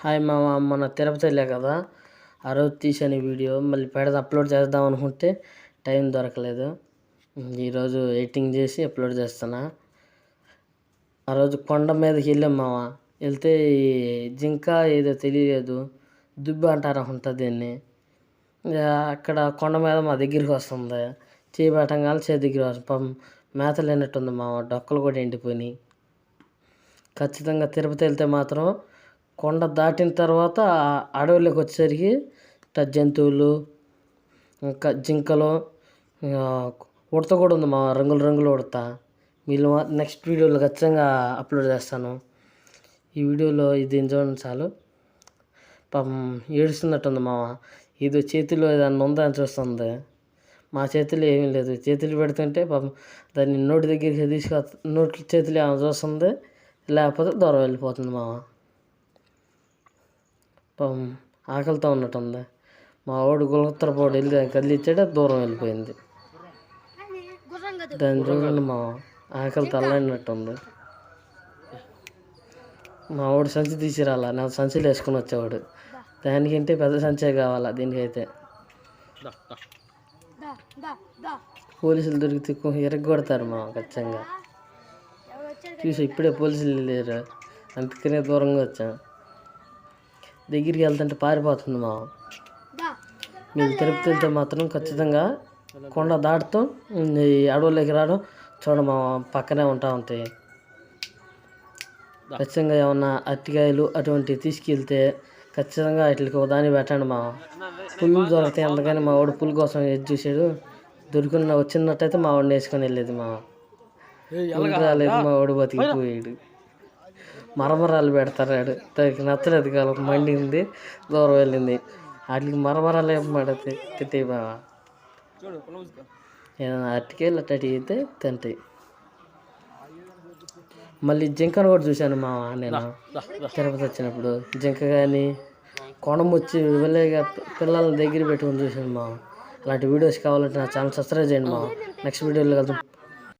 Hi మామ మన తిరుపతి వెళ్ళా కదా. ఆ రోజు తీసాను వీడియో. మళ్ళీ పెడద అప్లోడ్ చేద్దాం అనుకుంటే టైం దొరకలేదు. ఈరోజు ఎడిటింగ్ చేసి అప్లోడ్ చేస్తున్నా. ఆ రోజు కొండ మీదకి వెళ్ళాం మామ. వెళ్తే జింక ఏదో తెలియలేదు. దుబ్బి అంటారా ఉంటుంది దీన్ని. ఇక అక్కడ కొండ మీద మా దగ్గరికి వస్తుంది. చేయి పెట్టంగానే చే దగ్గర వస్తుంది. మేత లేనట్టుంది మామ. డొక్కలు కూడా ఎండిపోయినాయి. ఖచ్చితంగా తిరుపతి వెళ్తే మాత్రం కొండ దాటిన తర్వాత అడవిలోకి వచ్చేసరికి ఇట్లా జంతువులు ఇంకా జింకలు ఉడత కూడా ఉంది మా రంగులు రంగులు ఉడత. మీరు నెక్స్ట్ వీడియోలో ఖచ్చితంగా అప్లోడ్ చేస్తాను. ఈ వీడియోలో ఇది చూడండి చాలు. పాపం ఏడుస్తున్నట్టుంది మామ. ఇది చేతిలో ఏదన్నా ఉందా అని చూస్తుంది. మా చేతిలో ఏమీ లేదు. చేతులు పెడుతుంటే పాపం దాన్ని నోటి దగ్గరికి తీసుకు నోటి చేతులు ఏమైనా చూస్తుంది లేకపోతే దూరం వెళ్ళిపోతుంది మామ. పాపం ఆకలితో ఉన్నట్టుంది. మా వాడు గులత్తరపోడు వెళ్ళి దాన్ని కదిలిచ్చాడు దూరం వెళ్ళిపోయింది. దాన్ని చూడండి మా ఆకలి తల్లాడినట్టుంది మా వాడు సంచి తీసిరాలా నా సంచిలో వేసుకుని వచ్చేవాడు. దానికంటే పెద్ద సంచే కావాలా దీనికైతే. పోలీసులు దొరికితే ఎరగొడతారు మా ఖచ్చితంగా. చూసి ఇప్పుడే పోలీసులు లేరు. అందుకనే దూరంగా వచ్చాం. దగ్గరికి వెళ్తుంటే పారిపోతుంది మా. మీరు తిరుపతి వెళ్తే మాత్రం ఖచ్చితంగా కొండ దాటుతూ. ఈ అడవుల్లోకి రావడం చూడ మా పక్కనే ఉంటా ఉంటాయి ఖచ్చితంగా ఏమన్నా అరటికాయలు అటువంటివి తీసుకెళ్తే ఖచ్చితంగా వాటికి ఒక దాన్ని పెట్టండి మా. పుల్లు దొరికితే అందుకని మా వాడు పుల్ కోసం ఎదురు చూసాడు దొరికిన వచ్చినట్టయితే మా వాడిని వేసుకొని వెళ్ళేది మా. రాలేదు మా వాడు బతికిపోయాడు. మరమరాలు పెడతారు ఆడు. దానికి నచ్చలేదు కాలం మండింది దూరం వెళ్ళింది. వాటికి మరమరాలు ఏం పడితే తింటాయి బావా. ఏదైనా అరటికాయలు అట్టటి అయితే తింటాయి. మళ్ళీ జింకను కూడా చూశాను మా నేను. తిరుపతి వచ్చినప్పుడు జింక కానీ కొండముచ్చి వెళ్ళేగా పిల్లల్ని దగ్గర పెట్టుకొని చూశాను మా అలాంటి వీడియోస్ కావాలంటే నా ఛానల్ సబ్స్క్రైబ్ చేయండి మా నెక్స్ట్ వీడియోలో కలుద్దాం.